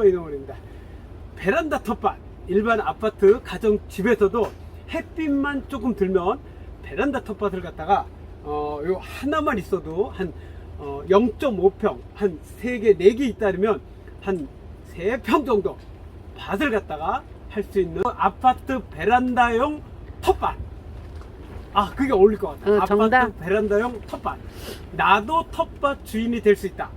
유튜버 이동원입니다. 베란다 텃밭 일반 아파트 가정 집에서도 햇빛만 조금 들면 베란다 텃밭을 갖다가 어, 요 하나만 있어도 한 어, 0.5평 한 3개, 4개 있다면 한 3평 정도 밭을 갖다가 할 수 있는 아파트 베란다용 텃밭. 아 그게 어울릴 것 같아. 어, 아파트 정답. 베란다용 텃밭. 나도 텃밭 주인이 될 수 있다.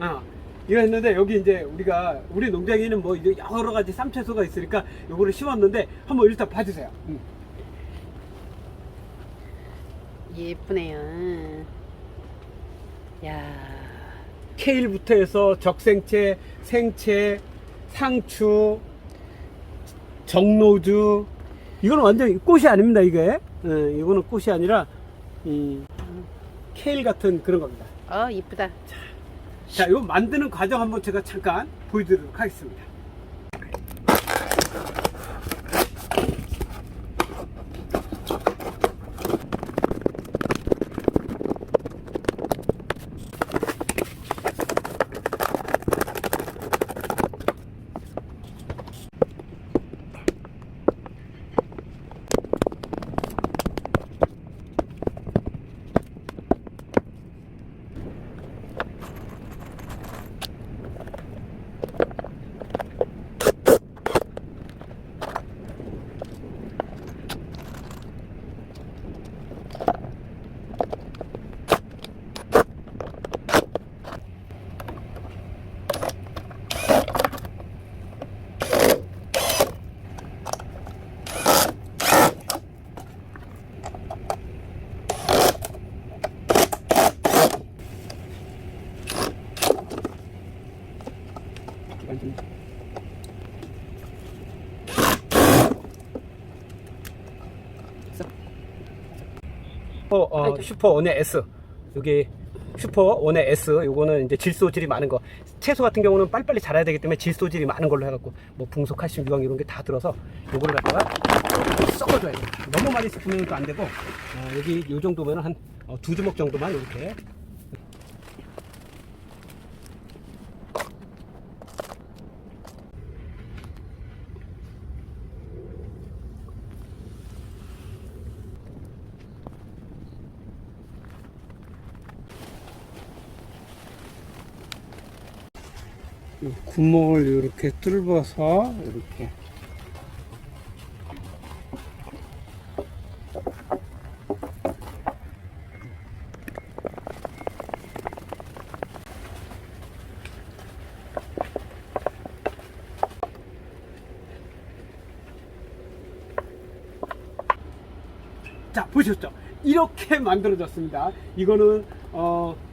어, 이거 했는데 여기 이제 우리가 우리 농장에는 뭐 이제 여러 가지 쌈채소가 있으니까 요거를 심었는데 한번 일단 봐주세요 음. 예쁘네요. 야, 케일부터 해서 적생채, 생채, 상추, 정로주 이거는 완전 꽃이 아닙니다 이게 예, 이거는 꽃이 아니라 이 케일 같은 그런 겁니다 어 이쁘다. 자 이거 만드는 과정 한번 제가 잠깐 보여드리도록 하겠습니다 슈퍼 어, 슈퍼 원의 S. 여기 슈퍼 원의 S 요거는 이제 질소질이 많은 거. 채소 같은 경우는 빨리빨리 자라야 되기 때문에 질소질이 많은 걸로 해갖고 뭐 붕소 칼슘 유황 이런 게 다 들어서 요거를 갖다가 섞어줘야 돼요 너무 많이 섞으면 또 안 되고 어, 여기 요 정도면 한두 주먹 정도만 이렇게 구멍을 이렇게 뚫어서 이렇게 자 보셨죠? 이렇게 만들어졌습니다. 이거는 어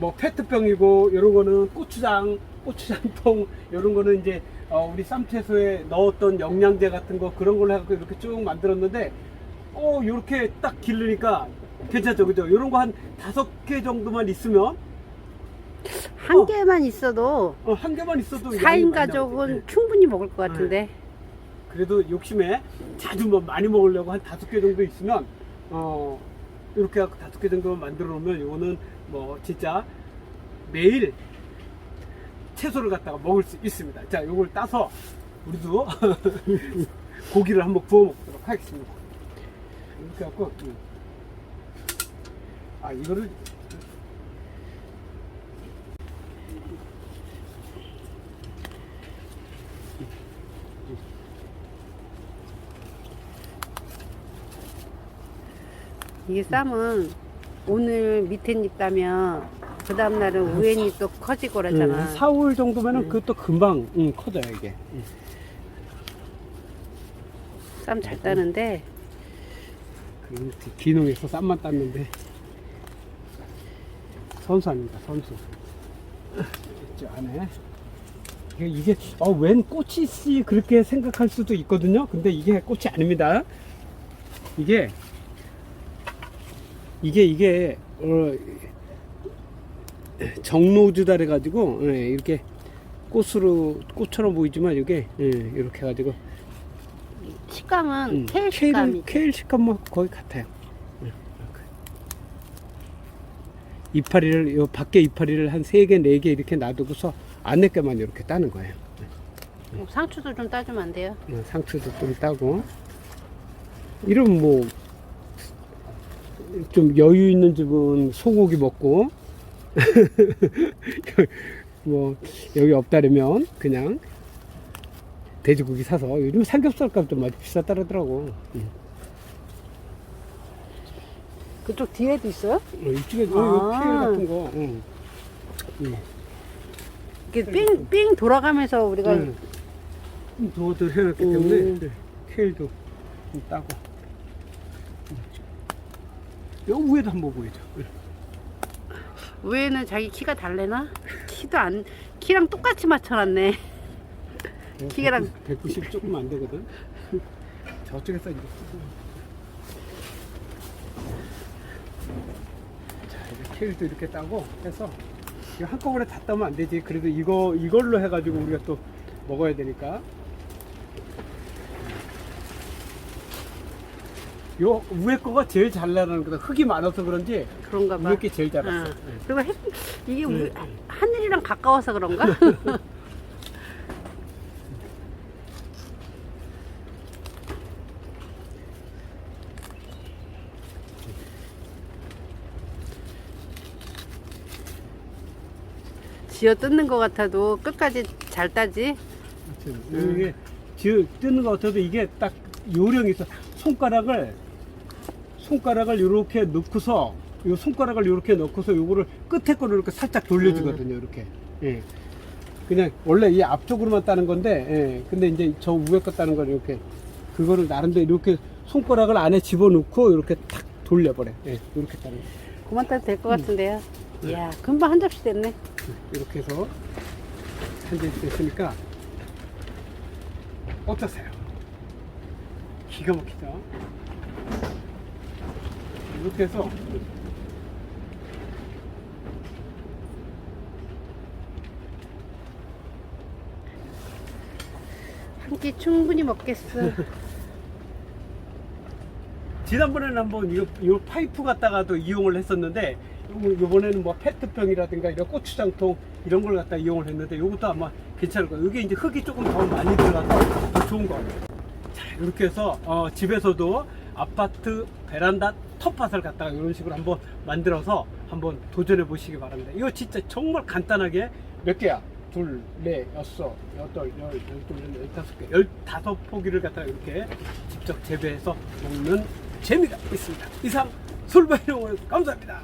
뭐 페트병이고 이런 거는 고추장, 고추장통 이런 거는 이제 어, 우리 쌈채소에 넣었던 영양제 같은 거 그런 걸로 해갖고 이렇게 쭉 만들었는데 어 이렇게 딱 기르니까 괜찮죠, 그죠? 이런 거 한 다섯 개 정도만 있으면 한 어. 개만 있어도 어, 한 개만 있어도 양이 4인 많이 가족은. 충분히 먹을 것 같은데. 그래도 욕심에 자주 뭐 많이 먹으려고 한 다섯 개 정도 있으면 어 이렇게 다섯 개 정도만 만들어 놓으면 이거는 뭐 진짜 매일 채소를 갖다가 먹을 수 있습니다. 자, 요걸 따서 우리도 고기를 한번 구워 먹도록 하겠습니다. 이렇게 갖고 음. 아 이거를 이게 쌈은 오늘 밑에 잎 따면 그 다음 날은 위에 잎도 커지고 그러잖아. 음, 4, 5일 정도면은 음. 그것도 금방 음, 커져요 이게. 음. 쌈 잘 따는데 그 기농에서 쌈만 땄는데 선수 아닙니다 선수 있죠 안에 이게, 이게 어, 웬 꽃이지 그렇게 생각할 수도 있거든요 근데 이게 꽃이 아닙니다 이게 이게 이게 어, 정로주다 그래가지고 예, 이렇게 꽃으로 꽃처럼 보이지만 이게 예, 이렇게 해가지고 식감은 음, 케일 식감이. 케일 식감뭐 거의 같아요. 네, 이렇게. 이파리를 요 밖에 이파리를 한 세 개 네 개 이렇게 놔두고서 안에 게만 이렇게 따는 거예요. 네. 어, 상추도 좀 따주면 안 돼요? 어, 상추도 좀 따고 이런 뭐 좀 여유 있는 집은 소고기 먹고 뭐 여기 없다면 그냥 돼지고기 사서 요즘 삼겹살 값도 많이 비싸다더라고 응. 그쪽 뒤에도 있어요? 어, 이쪽에 어, 아. 피해 같은 거 응. 응. 이렇게 삥, 삥 돌아가면서 우리가 응. 도어들 해놨기 때문에 음. 네, 케일도 좀 따고 요 위에도 한번 보이죠 위에는 자기 키가 달래나? 키도 안, 키랑 똑같이 맞춰놨네. 키랑 190 조금 안 되거든. 저쪽에서 이렇게. 자, 이제 케일도 이렇게 따고 해서 이거 한꺼번에 다 따면 안 되지. 그래도 이거 이걸로 해가지고 우리가 또 먹어야 되니까. 요 위에 거가 제일 잘 나가는 거다. 흙이 많아서 그런지 그런가 봐. 위에 게 제일 잘 났어. 응. 그리고 햇, 이게 네. 위- 하늘이랑 가까워서 그런가? 지어 뜯는 것 같아도 끝까지 잘 따지. 그렇죠. 음. 이게 지 뜨는 거 같아도 이게 딱 요령이 있어. 손가락을 손가락을 이렇게 넣고서 요 손가락을 이렇게 넣고서 요거를 끝에 거를 이렇게 살짝 돌려주거든요. 이렇게. 예. 그냥 원래 이 앞쪽으로만 따는 건데, 예. 근데 이제 저 위에 거 따는 걸 이렇게 그거를 나름대로 이렇게 손가락을 안에 집어넣고 이렇게 탁 돌려버려. 예. 이렇게 따는 거. 그만 따도 될 음. 것 같은데요. 네. 이야, 금방 한 접시 됐네. 이렇게 해서 한잔 됐으니까 어떠세요? 기가 막히죠? 이렇게 해서 한 끼 충분히 먹겠어. 지난번에는 한번 이, 이 파이프 갖다가도 이용을 했었는데 요- 요번에는 뭐 페트병이라든가 이런 고추장통 이런 걸 갖다 이용을 했는데 이것도 아마 괜찮을 거예요. 이게 이제 흙이 조금 더 많이 들어가서 더 좋은 거 같아요. 자 이렇게 해서 어, 집에서도 아파트 베란다 텃밭을 갖다가 이런 식으로 한번 만들어서 한번 도전해 보시기 바랍니다. 이거 진짜 정말 간단하게 몇 개야? 둘, 넷, 여섯, 여덟, 열, 열둘, 열다섯 개, 열다섯 포기를 갖다가 이렇게 직접 재배해서 먹는 재미가 있습니다. 이상 솔바이롱을 감사합니다.